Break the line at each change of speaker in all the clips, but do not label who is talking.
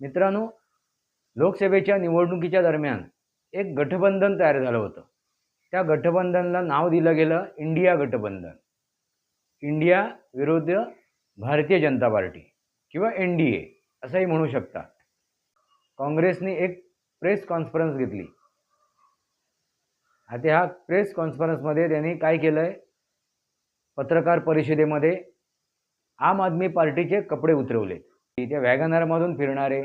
मित्रांनो लोकसभेच्या निवडणुकीच्या दरम्यान एक गठबंधन तयार झालं होतं. त्या गठबंधनला नाव दिलं गेलं इंडिया गठबंधन. इंडिया विरुद्ध भारतीय जनता पार्टी किंवा एन डी ए असंही म्हणू शकता काँग्रेसने एक प्रेस कॉन्फरन्स घेतली. आता ह्या प्रेस कॉन्फरन्समध्ये त्यांनी काय केलं आहे पत्रकार परिषदेमध्ये आम आदमी पार्टीचे कपडे उतरवले त्या वॅगनरमधून फिरणारे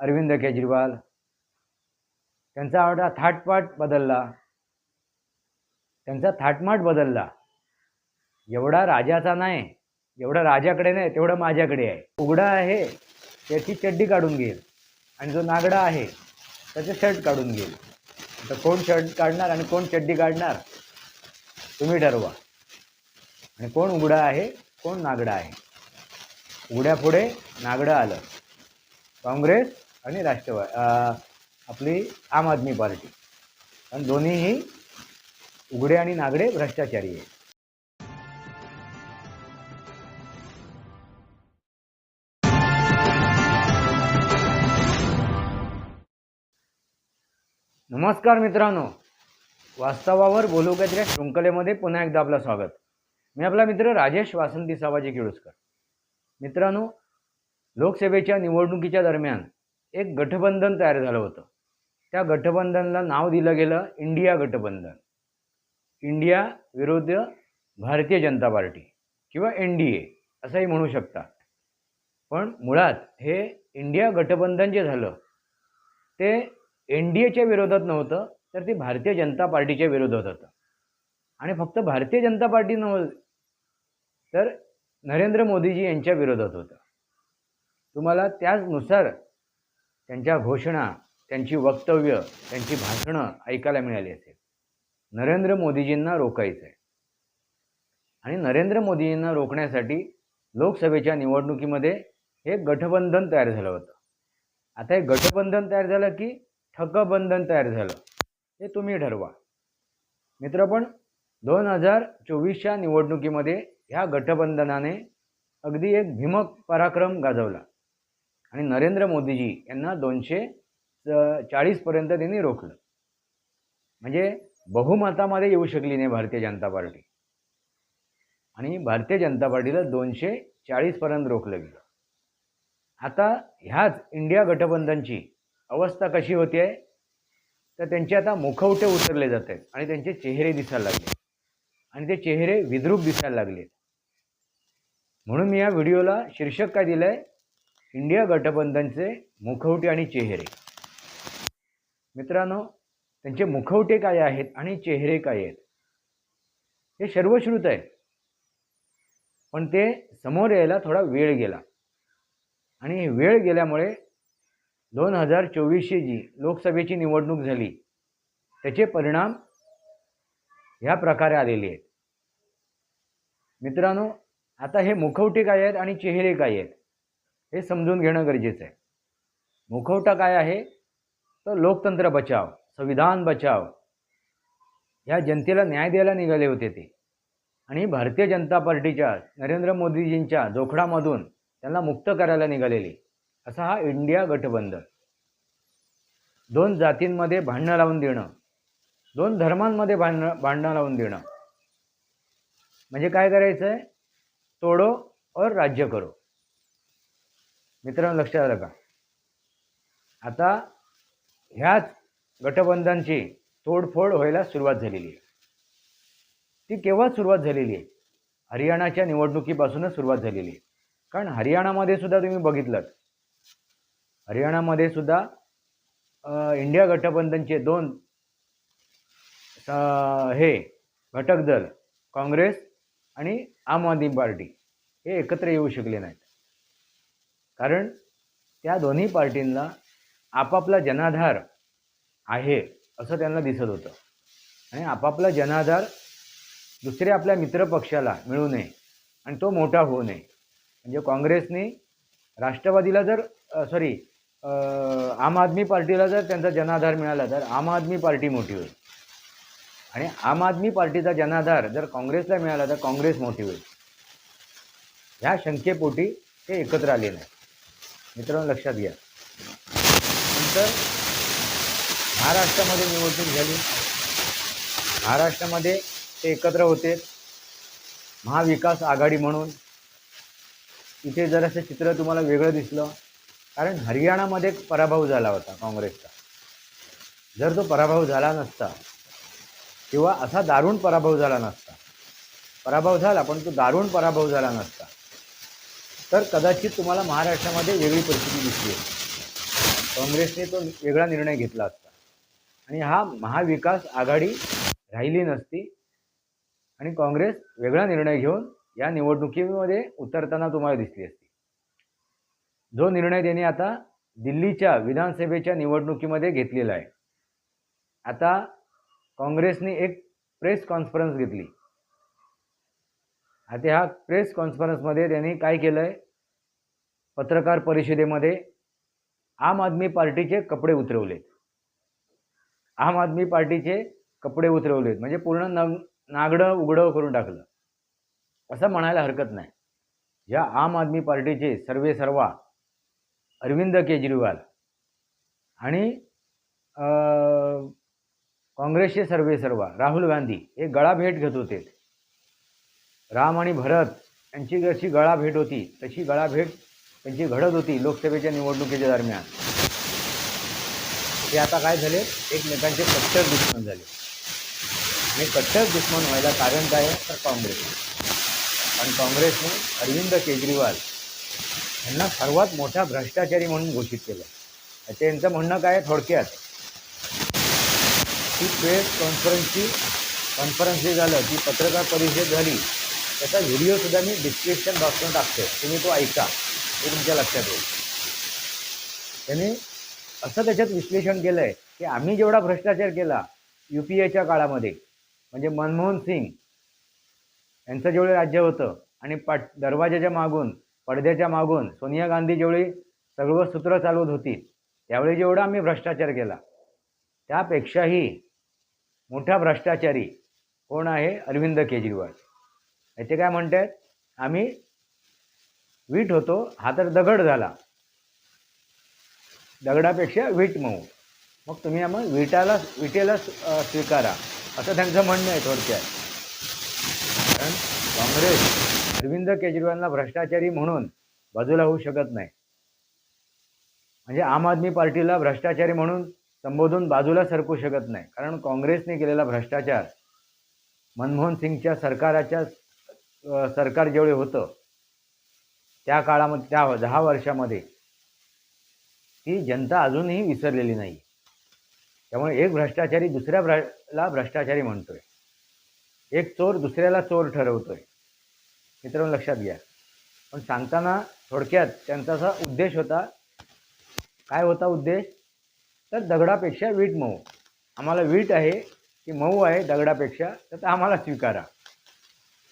अरविंद केजरीवाल त्यांचा आवडा थाटपाट बदलला. त्यांचा थाटमाट बदलला. एवढा राजाचा नाही एवढा राजाकडे नाही तेवढं माझ्याकडे आहे. उघडा आहे त्याची चड्डी काढून घेईल. आणि जो नागडा आहे त्याचं शर्ट काढून घेईल. आता कोण शर्ट काढणार आणि कोण चड्डी काढणार? तुम्ही ठरवा. आणि कोण उघडा आहे कोण नागडा आहे? उघड्या पुढे नागडं आलं. काँग्रेस आणि राष्ट्रवाद आपली आम आदमी पार्टी. आणि दोन्हीही उघडे आणि नागडे भ्रष्टाचारी आहे नमस्कार मित्रांनो. वास्तवावर बोलू काहीतरी शृंखलेमध्ये पुन्हा एकदा आपलं स्वागत. मी आपला मित्र राजेश वासंती सावाजी केळुसकर. मित्रांनो लोकसभेच्या निवडणुकीच्या दरम्यान एक गठबंधन तयार झालं होतं. त्या गठबंधनला नाव दिलं गेलं इंडिया गठबंधन. इंडिया विरुद्ध भारतीय जनता पार्टी किंवा एन डी ए असंही म्हणू शकता पण मुळात हे इंडिया गठबंधन जे झालं ते एन डी एच्या विरोधात नव्हतं तर ते भारतीय जनता पार्टीच्या विरोधात होतं. आणि फक्त भारतीय जनता पार्टी नव्ह तर नरेंद्र मोदीजी यांच्या विरोधात होतं. तुम्हाला त्याचनुसार त्यांच्या घोषणा त्यांची वक्तव्य त्यांची भाषणं ऐकायला मिळाली असेल. नरेंद्र मोदीजींना रोखायचं आहे आणि नरेंद्र मोदीजींना रोखण्यासाठी लोकसभेच्या निवडणुकीमध्ये हे गठबंधन तयार झालं होतं. आता हे गठबंधन तयार झालं की ठकबंधन तयार झालं हे तुम्ही ठरवा. मित्र पण दोन हजार चोवीसच्या निवडणुकीमध्ये ह्या गठबंधनाने अगदी एक भीमक पराक्रम गाजवला. आणि नरेंद्र मोदीजी यांना दोनशे चाळीसपर्यंत त्यांनी रोखलं. म्हणजे बहुमतामध्ये येऊ शकली नाही भारतीय जनता पार्टी. आणि भारतीय जनता पार्टीला दोनशे चाळीसपर्यंत रोखलं गेलं. आता ह्याच इंडिया गठबंधनची अवस्था कशी होती आहे तर त्यांचे आता मुखवटे उतरले जात आहेत आणि त्यांचे चेहरे दिसायला लागले. आणि ते चेहरे विद्रूप दिसायला लागले. म्हणून मी या व्हिडिओला शीर्षक काय दिलं आहे इंडिया गठबंधनचे मुखवटे आणि चेहरे. मित्रांनो त्यांचे मुखवटे काय आहेत आणि चेहरे काय आहेत? हे सर्वश्रुत आहे. पण ते समोर यायला थोडा वेळ गेला. आणि वेळ गेल्यामुळे दोन हजार चोवीसशे जी लोकसभेची निवडणूक झाली त्याचे परिणाम ह्या प्रकारे आलेले आहेत. मित्रांनो आता हे मुखवटे काय आहेत आणि चेहरे काय आहेत हे समजून घेणं गरजेचं आहे. मुखवटा काय आहे? तर लोकतंत्र बचाव संविधान बचाव. ह्या जनतेला न्याय द्यायला निघाले होते ते. आणि भारतीय जनता पार्टीच्या नरेंद्र मोदीजींच्या जोखडामधून त्यांना मुक्त करायला निघालेले. असा हा इंडिया गठबंधन. दोन जातींमध्ये भांडणं लावून देणं. दोन धर्मांमध्ये भांडणं भांडणं लावून देणं. म्हणजे काय करायचं आहे तोडो और राज्य करो. मित्रांनो लक्षात आलं का आता ह्याच गटबंधनची तोडफोड व्हायला सुरुवात झालेली आहे. ती केव्हा सुरुवात झालेली आहे? हरियाणाच्या निवडणुकीपासूनच सुरुवात झालेली आहे. कारण हरियाणामध्ये सुद्धा तुम्ही बघितलं हरियाणामध्ये सुद्धा इंडिया गठबंधनचे दोन हे घटक दल काँग्रेस आणि आम आदमी पार्टी हे एकत्र येऊ शकले नाहीत. कारण त्या दोन्ही पार्टींना आपापला जनाधार आहे असं त्यांना दिसत होतं. आणि आपापला जनाधार दुसऱ्या आपल्या मित्रपक्षाला मिळू नये आणि तो मोठा होऊ नये. म्हणजे काँग्रेसने राष्ट्रवादीला जर सॉरी आम आदमी पार्टीला जर त्यांचा जनाधार मिळाला तर आम आदमी पार्टी मोठी होईल. आणि आम आदमी पार्टीचा जनाधार जर काँग्रेसला मिळाला तर काँग्रेस मोठी होईल. ह्या शंकेपोटी ते एकत्र आले नाही. मित्रांनो लक्षात घ्या. नंतर महाराष्ट्रामध्ये निवडणूक झाली. महाराष्ट्रामध्ये ते एकत्र होते. महाविकास आघाडी म्हणून. इथे जरासं चित्र तुम्हाला वेगळं दिसलं. कारण हरियाणामध्ये पराभव झाला होता काँग्रेसचा. जर तो पराभव झाला नसता किंवा असा दारुण पराभव झाला नसता. पराभव झाला पण तो दारुण पराभव झाला नसता. तर कदाचित तुम्हाला महाराष्ट्रामध्ये वेगळी परिस्थिती दिसली काँग्रेसने तो वेगळा निर्णय घेतला असता. आणि हा महाविकास आघाडी राहिली नसती. आणि काँग्रेस वेगळा निर्णय घेऊन या निवडणुकीमध्ये उतरताना तुम्हाला दिसली असती. जो निर्णय त्याने आता दिल्लीच्या विधानसभेच्या निवडणुकीमध्ये घेतलेला आहे. आता काँग्रेसने एक प्रेस कॉन्फरन्स घेतली. आता ह्या प्रेस कॉन्फरन्समध्ये त्यांनी काय केलं आहे पत्रकार परिषदेमध्ये आम आदमी पार्टीचे कपडे उतरवलेत. आम आदमी पार्टीचे कपडे उतरवलेत. म्हणजे पूर्ण नग नागडं उघडं करून टाकलं. असं म्हणायला हरकत नाही. या आम आदमी पार्टीचे सर्वे सर्वा अरविंद केजरीवाल आणि काँग्रेसचे सर्वे सर्वा राहुल गांधी हे गळा भेट घेत होते. राम आणि भरत यांची जशी गळा भेट होती तशी गळाभेट त्यांची घडत होती लोकसभेच्या निवडणुकीच्या दरम्यान. ते आता काय झाले? एकमेकांचे कट्टर दुश्मन झाले. आणि कट्टर दुश्मन व्हायला कारण काय? आहे तर काँग्रेस. आणि काँग्रेसने अरविंद केजरीवाल यांना सर्वात मोठा भ्रष्टाचारी म्हणून घोषित केलं. त्यांचं म्हणणं काय? थोडक्यात ती प्रेस कॉन्फरन्सची कॉन्फरन्स जे झालं ती पत्रकार परिषद झाली त्याचा व्हिडिओसुद्धा मी डिस्क्रिप्शन बॉक्समध्ये टाकतो तुम्ही तो ऐका. हे तुमच्या लक्षात येईल. त्यांनी असं त्याच्यात विश्लेषण केलं आहे की आम्ही जेवढा भ्रष्टाचार केला यू पी एच्या काळामध्ये म्हणजे मनमोहन सिंग यांचं जेवढे राज्य होतं आणि पाट दरवाजाच्या मागून पडद्याच्या मागून सोनिया गांधी जेवढी सर्व सूत्र चालवत होती त्यावेळी जेवढा आम्ही भ्रष्टाचार केला. त्यापेक्षाही मोठा भ्रष्टाचारी कोण आहे? अरविंद केजरीवाल. याचे काय म्हणतात? आम्ही वीट होतो हा तर दगड झाला. दगडापेक्षा वीट मऊ. मग तुम्ही मग विटाला विटेला स्वीकारा असं त्यांचं म्हणणं आहे थोडक्यात. कारण काँग्रेस अरविंद केजरीवालला भ्रष्टाचारी म्हणून बाजूला होऊ शकत नाही. म्हणजे आम आदमी पार्टीला भ्रष्टाचारी म्हणून संबोधून बाजूला सरकू शकत नाही. कारण काँग्रेसने केलेला भ्रष्टाचार मनमोहन सिंगच्या सरकाराच्या सरकार जेवढे होतं त्या काळामध्ये त्या दहा वर्षामध्ये ती जनता अजूनही विसरलेली नाही. त्यामुळे एक भ्रष्टाचारी दुसऱ्या भ्रला भ्रष्टाचारी म्हणतोय. एक चोर दुसऱ्याला चोर ठरवतोय. मित्रांनो लक्षात घ्या. पण सांगताना थोडक्यात त्यांचा असा उद्देश होता. काय होता उद्देश? तर दगडापेक्षा वीट मऊ. आम्हाला वीट आहे की मऊ आहे दगडापेक्षा तर ते आम्हाला स्वीकारा.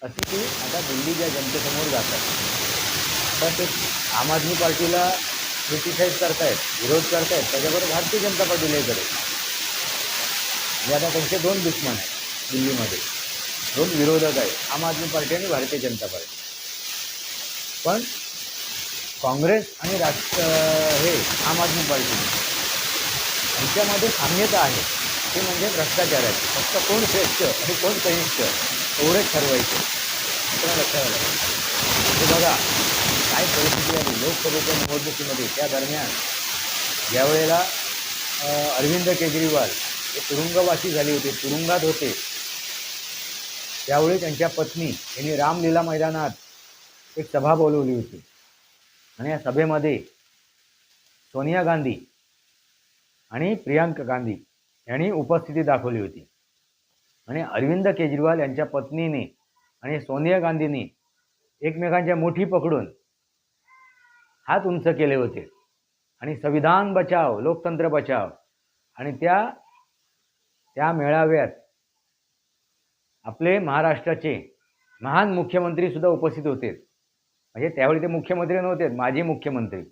अशी ती आता दिल्लीच्या जनतेसमोर जातात. तर ते आम आदमी पार्टीला क्रिटिसाईज करतायत विरोध करतायत त्याच्याबरोबर भारतीय जनता पार्टीलाही करेल म्हणजे आता त्यांचे दोन दुश्मन आहेत दिल्लीमध्ये. दोन विरोधक आहेत आम आदमी पार्टी आणि भारतीय जनता पार्टी. पण काँग्रेस आणि राष्ट्र हे आम आदमी पार्टी. यांच्यामध्ये साम्यता आहे. ते म्हणजे भ्रष्टाचाराची. फक्त कोण श्रेष्ठ आणि कोण कनिष्ठ एवढेच ठरवायचे. मित्रांनो लक्षात आलं हे बघा काय परिस्थिती आली लोकसभेच्या निवडणुकीमध्ये त्या दरम्यान ज्यावेळेला अरविंद केजरीवाल हे तुरुंगवासी झाले होते. तुरुंगात होते. त्यावेळी त्यांच्या पत्नी यांनी रामलीला मैदानात एक सभा बोलवली होती. आणि या सभेमध्ये सोनिया गांधी आणि प्रियांका गांधी यांनी उपस्थिती दाखवली होती. आणि अरविंद केजरीवाल यांच्या पत्नीने आणि सोनिया गांधींनी एकमेकांच्या मुठी पकडून हात उंच केले होते. आणि संविधान बचाव लोकतंत्र बचाव आणि त्या त्या मेळाव्यात आपले महाराष्ट्राचे महान मुख्यमंत्री सुद्धा उपस्थित होते. म्हणजे त्यावेळी ते मुख्यमंत्री नव्हते माजी मुख्यमंत्री.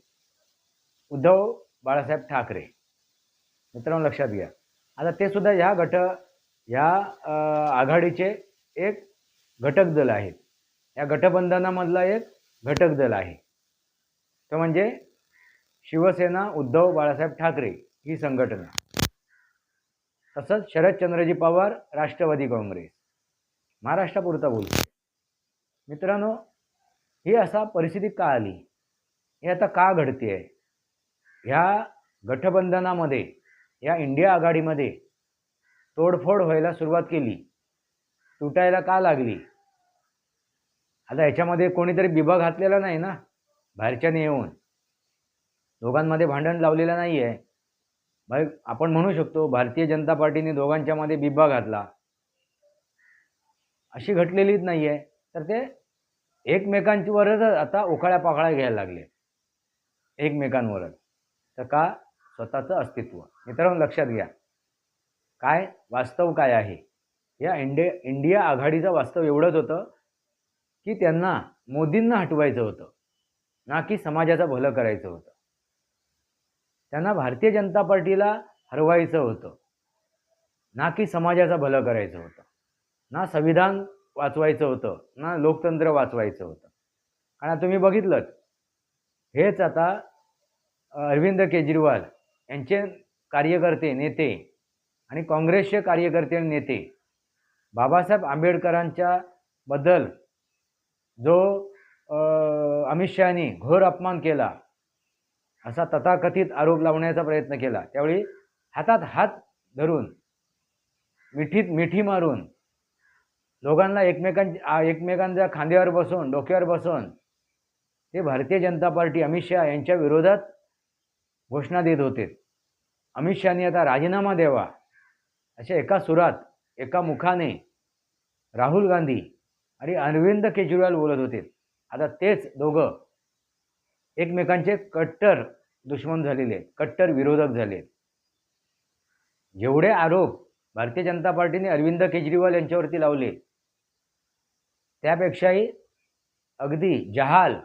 उद्धव बाळासाहेब ठाकरे. मित्रांनो लक्षात घ्या. आता ते सुद्धा ह्या गट ह्या आघाडीचे एक घटक दल आहेत. या गठबंधनामधला एक घटक दल आहे. तो म्हणजे शिवसेना उद्धव बाळासाहेब ठाकरे ही संघटना. तसंच शरदचंद्रजी पवार राष्ट्रवादी काँग्रेस. महाराष्ट्रापुरता बोलतो मित्रांनो ही असा परिस्थिती का आली? हे आता का घडते आहे ह्या गठबंधनामध्ये या इंडिया आघाडीमध्ये तोडफोड व्हायला सुरुवात केली. तुटायला का लागली? आता याच्यामध्ये कोणीतरी बिबा घातलेला नाही ना? बाहेरच्याने येऊन. दोघांमध्ये भांडण लावलेलं नाही आहे भाई आपण म्हणू शकतो भारतीय जनता पार्टीने दोघांच्यामध्ये बिबा घातला. अशी घटलेलीच नाही आहे तर ते एकमेकांवरच आता उखाळ्या पाखाळ्या घ्यायला लागले. एकमेकांवरच. तर का स्वतःचं अस्तित्व. मित्रांनो लक्षात घ्या. काय? वास्तव काय आहे? या इंडे इंडिया आघाडीचं वास्तव एवढंच होतं की त्यांना मोदींना हटवायचं होतं. ना की समाजाचं भलं करायचं होतं. त्यांना भारतीय जनता पार्टीला हरवायचं होतं. ना की समाजाचं भलं करायचं होतं. ना संविधान वाचवायचं होतं. ना लोकतंत्र वाचवायचं होतं. आणि तुम्ही बघितलं हेच आता अरविंद केजरीवाल यांचे कार्यकर्ते नेते आणि काँग्रेसचे कार्यकर्ते आणि नेते. बाबासाहेब आंबेडकरांच्या बद्दल जो अमित शहानी घोर अपमान केला असा तथाकथित आरोप लावण्याचा प्रयत्न केला त्यावेळी हातात हात धरून मिठीत मिठी मारून लोकांना एकमेकां एकमेकांच्या खांद्यावर बसून डोक्यावर बसून ते भारतीय जनता पार्टी अमित शहा यांच्या विरोधात घोषणा देत होते. अमित शहानी आता राजीनामा द्यावा. अशा एका सुरात एका मुखाने राहुल गांधी आणि अरविंद केजरीवाल बोलत होते. आता तेच दोघं एकमेकांचे कट्टर दुश्मन झालेले कट्टर विरोधक झाले जेवढे आरोप भारतीय जनता पार्टीने अरविंद केजरीवाल यांच्यावरती लावले त्यापेक्षाही अगदी जहाल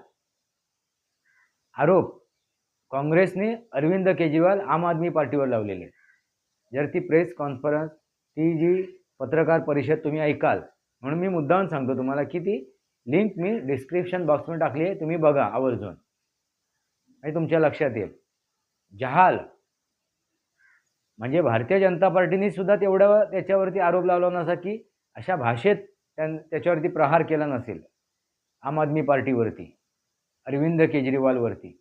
आरोप काँग्रेसने अरविंद केजरीवाल आम आदमी पार्टीवर लावलेले. जर ती प्रेस कॉन्फरन्स ती जी पत्रकार परिषद तुम्ही ऐकाल म्हणून मी मुद्दाम सांगतो तुम्हाला की ती लिंक मी डिस्क्रिप्शन बॉक्समध्ये टाकली आहे तुम्ही बघा आवर्जून. आणि तुमच्या लक्षात येईल. जहाल म्हणजे भारतीय जनता पार्टीने सुद्धा तेवढं त्याच्यावरती आरोप लावला नसा की अशा भाषेत त्यां त्याच्यावरती प्रहार केला नसेल. आम आदमी पार्टीवरती अरविंद केजरीवालवरती.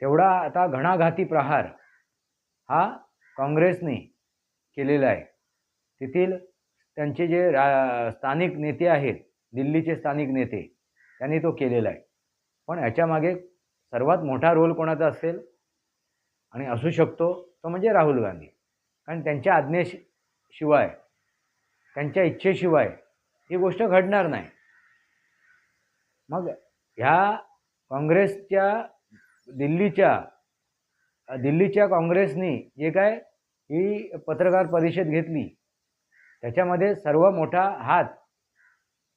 तेवढा आता घणाघाती प्रहार हा काँग्रेसने केलेला आहे. तेथील त्यांचे जे रा स्थानिक नेते आहेत दिल्लीचे स्थानिक नेते त्यांनी तो केलेला आहे. पण ह्याच्यामागे सर्वात मोठा रोल कोणाचा असेल? आणि असू शकतो तो म्हणजे राहुल गांधी. कारण त्यांच्या आज्ञेशिवाय त्यांच्या इच्छेशिवाय ही गोष्ट घडणार नाही. मग ह्या काँग्रेसच्या दिल्लीच्या दिल्लीच्या काँग्रेसनी जे काय ही पत्रकार परिषद घेतली त्याच्यामध्ये सर्व मोठा हात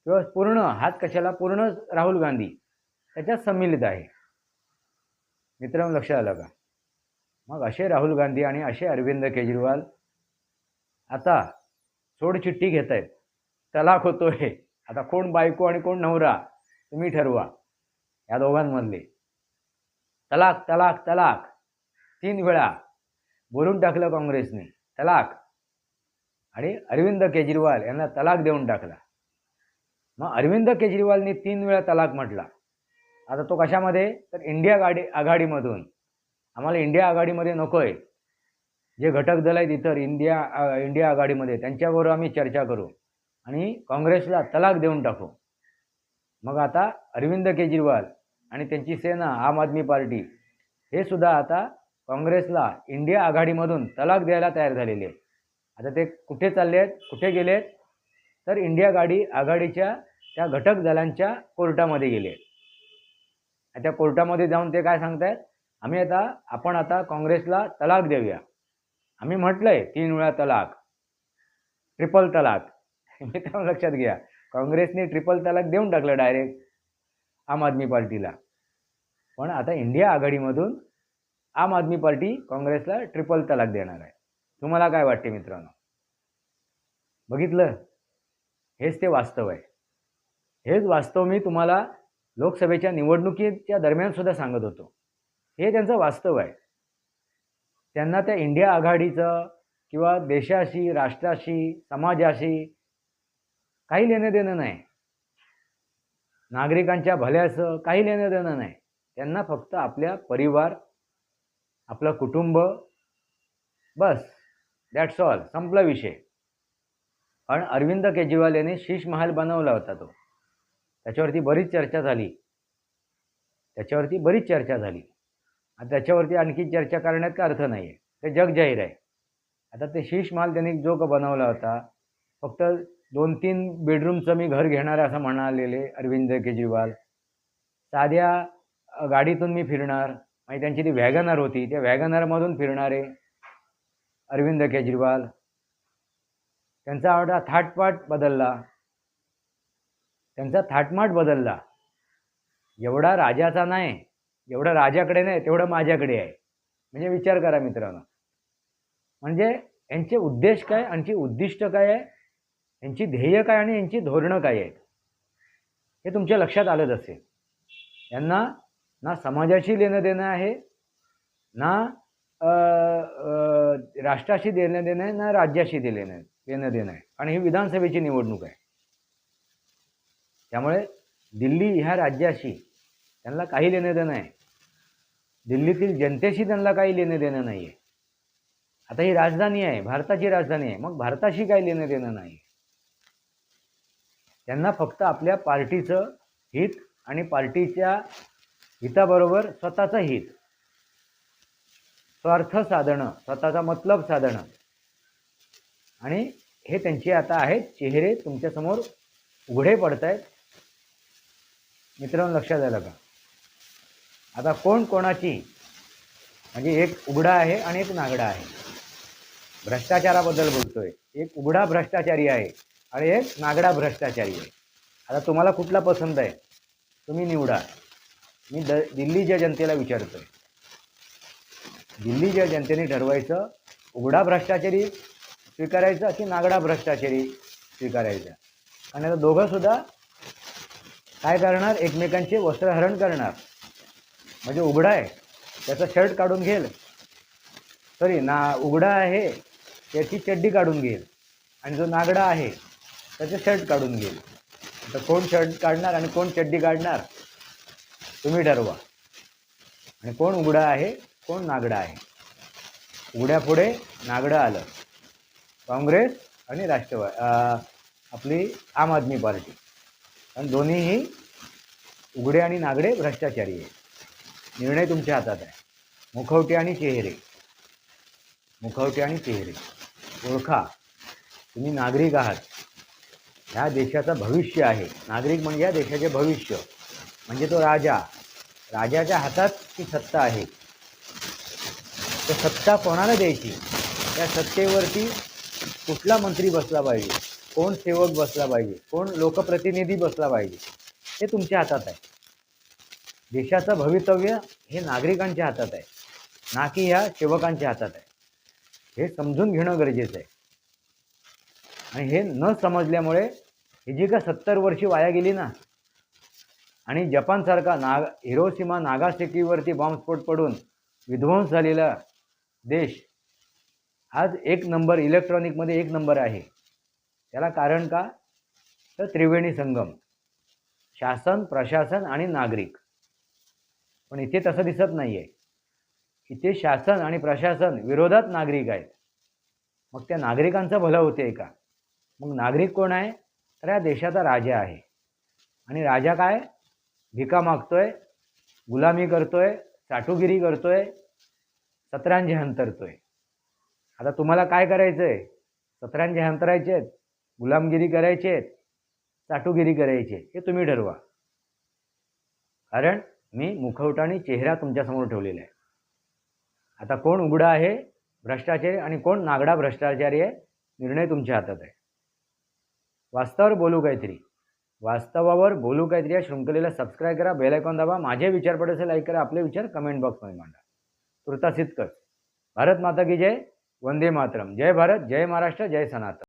किंवा पूर्ण हात कशाला? पूर्ण राहुल गांधी त्याच्यात सम्मिलित आहे. मित्रांनो लक्षात आलं का? मग असे राहुल गांधी आणि असे अरविंद केजरीवाल आता सोडचिठ्ठी घेत आहेत. तलाक होतोय. आता कोण बायको आणि कोण नवरा तुम्ही ठरवा. या दोघांमधले. तलाक तलाक तलाक. तीन वेळा बोलून टाकलं काँग्रेसने. तलाक. आणि अरविंद केजरीवाल यांना तलाक देऊन टाकला. मग अरविंद केजरीवालनी तीन वेळा तलाक म्हटला. आता तो कशामध्ये? तर इंडिया गाडी आघाडीमधून. आम्हाला इंडिया आघाडीमध्ये नको आहे जे घटक दल आहेत इतर इंडिया इंडिया आघाडीमध्ये त्यांच्याबरोबर आम्ही चर्चा करू. आणि काँग्रेसला तलाक देऊन टाकू. मग आता अरविंद केजरीवाल आणि त्यांची सेना आम आदमी पार्टी हे सुद्धा आता काँग्रेसला इंडिया आघाडीमधून तलाक द्यायला तयार झालेले आहे. आता ते कुठे चालले आहेत कुठे गेले आहेत तर इंडिया गाडी आघाडीच्या त्या घटक दलांच्या कोर्टामध्ये गेले आहेत. त्या कोर्टामध्ये जाऊन ते काय सांगतायत? आम्ही आता आपण आता काँग्रेसला तलाक देऊया. आम्ही म्हटलं आहे तीन वेळा तलाक ट्रिपल तलाक. मित्रांनो लक्षात घ्या. काँग्रेसने ट्रिपल तलाक देऊन टाकलं डायरेक्ट आम आदमी पार्टीला. पण आता इंडिया आघाडीमधून आम आदमी पार्टी काँग्रेसला ट्रिपल तलाक देणार आहे. तुम्हाला काय वाटते मित्रांनो? बघितलं? हेच ते वास्तव आहे. हेच वास्तव मी तुम्हाला लोकसभेच्या निवडणुकीच्या दरम्यान सुद्धा सांगत होतो. हे त्यांचं वास्तव आहे. त्यांना त्या इंडिया आघाडीचं किंवा देशाशी राष्ट्राशी समाजाशी काही लेणं देणं नाही. नागरिकांच्या भल्याचं काही लेणं देणं नाही. त्यांना फक्त आपल्या परिवार आपलं कुटुंब बस दॅट्स ऑल संपला विषय. पण अरविंद केजरीवाल यांनी शीश महाल बनवला होता तो. त्याच्यावरती बरीच चर्चा झाली. त्याच्यावरती बरीच चर्चा झाली. आणि त्याच्यावरती आणखी चर्चा करण्यात का अर्थ नाही आहे ते जग जाहीर आहे. आता ते शीश महाल त्यांनी जो का बनवला होता फक्त दोन तीन बेडरूमचं मी घर घेणार असं म्हणालेले अरविंद केजरीवाल. साध्या गाडीतून मी फिरणार आणि त्यांची ती वॅगनर होती त्या वॅगनरमधून फिरणारे अरविंद केजरीवाल. त्यांचा आवडा थाटपाट बदलला. त्यांचा थाटमाट बदलला. एवढा राजाचा नाही एवढं राजाकडे नाही तेवढं माझ्याकडे आहे. म्हणजे विचार करा मित्रांनो. म्हणजे यांचे उद्देश काय यांची उद्दिष्ट काय आहे यांची ध्येय काय आणि यांची धोरणं काय आहेत हे तुमच्या लक्षात आलंच असेल. यांना ना समाजाशी लेणं देणं आहे ना राष्ट्राशी देणं देणं आहे ना राज्याशी देणं देणं देणं आहे. आणि ही विधानसभेची निवडणूक आहे. त्यामुळे दिल्ली ह्या राज्याशी त्यांना काही लेणं देणं आहे. दिल्लीतील जनतेशी त्यांना काही लेणं देणं नाही आहे आता ही राजधानी आहे भारताची राजधानी आहे मग भारताशी काही लेणं देणं नाही त्यांना फक्त आपल्या पार्टीचं हित आणि पार्टीच्या हिताबरोबर स्वतःचं हित. स्वार्थ साधणं स्वतःचा मतलब साधणं. आणि हे त्यांचे आता आहेत चेहरे तुमच्यासमोर उघडे पडत आहेत मित्रांनो लक्षात आलं का? आता कोण कोणाची? म्हणजे एक उघडा आहे आणि एक नागडा आहे. भ्रष्टाचाराबद्दल बोलतोय. एक उघडा भ्रष्टाचारी आहे आणि एक नागडा भ्रष्टाचारी आहे. आता तुम्हाला कुठला पसंत आहे? तुम्ही निवडा. मी द दिल्लीच्या जनतेला विचारतोय दिल्लीच्या जनतेने ठरवायचं उघडा भ्रष्टाचारी स्वीकारायचा की नागडा भ्रष्टाचारी स्वीकारायचा? आणि आता दोघंसुद्धा काय करणार? एकमेकांचे वस्त्रहरण करणार. म्हणजे उघडा आहे त्याचा शर्ट काढून घेईल सॉरी ना उघडा आहे त्याची चड्डी काढून घेईल. आणि जो नागडा आहे त्याचं शर्ट काढून घेईल. आता कोण शर्ट काढणार आणि कोण चड्डी काढणार? तुम्ही ठरवा. आणि कोण उघडा आहे कोण नागडा आहे. उघड्यापुढे नागडं आलं. काँग्रेस आणि राष्ट्रवादी आपली आम आदमी पार्टी. पण दोन्हीही उघडे आणि नागडे भ्रष्टाचारी आहे निर्णय तुमच्या हातात आहे. मुखवटे आणि चेहरे. मुखवटे आणि चेहरे. ओळखा. तुम्ही नागरिक आहात. ह्या देशाचं भविष्य आहे. नागरिक म्हणजे या देशाचे भविष्य. म्हणजे तो राजा. राजाच्या हातात ती सत्ता आहे. तर सत्ता कोणाला द्यायची? त्या सत्तेवरती कुठला मंत्री बसला पाहिजे? कोण सेवक बसला पाहिजे? कोण लोकप्रतिनिधी बसला पाहिजे? हे तुमच्या हातात आहे. देशाचं भवितव्य हे नागरिकांच्या हातात आहे. ना की ह्या सेवकांच्या हातात आहे. हे समजून घेणं गरजेचं आहे. आणि हे न समजल्यामुळे ही जी का सत्तर वर्षी वाया गेली ना आणि जपानसारखा नाग हिरोसीमा नागासेकीवरती बॉम्बस्फोट पडून विध्वंस झालेला देश आज एक नंबर इलेक्ट्रॉनिकमध्ये एक नंबर आहे. त्याला कारण का? तर त्रिवेणी संगम. शासन प्रशासन आणि नागरिक. पण इथे तसं दिसत नाही आहे इथे शासन आणि प्रशासन विरोधात नागरिक आहेत. मग त्या नागरिकांचं भलं होते का? मग नागरिक कोण आहे? तर या देशाचा राजा आहे. आणि राजा काय? भिका मागतोय गुलामी करतोय चाटुगिरी करतोय सतरांजे हंतरतोय. आता तुम्हाला काय करायचं आहे सतरांजे हंतरायचे आहेत गुलामगिरी करायची आहेत चाटुगिरी करायची आहे हे तुम्ही ठरवा. कारण मी मुखवटा आणि चेहरा तुमच्यासमोर ठेवलेला आहे. आता कोण उघडा आहे भ्रष्टाचारी आणि कोण नागडा भ्रष्टाचारी आहे निर्णय तुमच्या हातात आहे. वास्तवावर बोलू काहीतरी. वास्तवावर बोलू काहीतरी या शृंखलेला सबस्क्राईब करा बेल दाबा माझे विचार पडत असेल लाईक करा आपले विचार कमेंट बॉक्समध्ये मांडा. तुर्तास इतकंच भारत माता की जय वंदे मातरम. जय भारत जय महाराष्ट्र जय सनातन.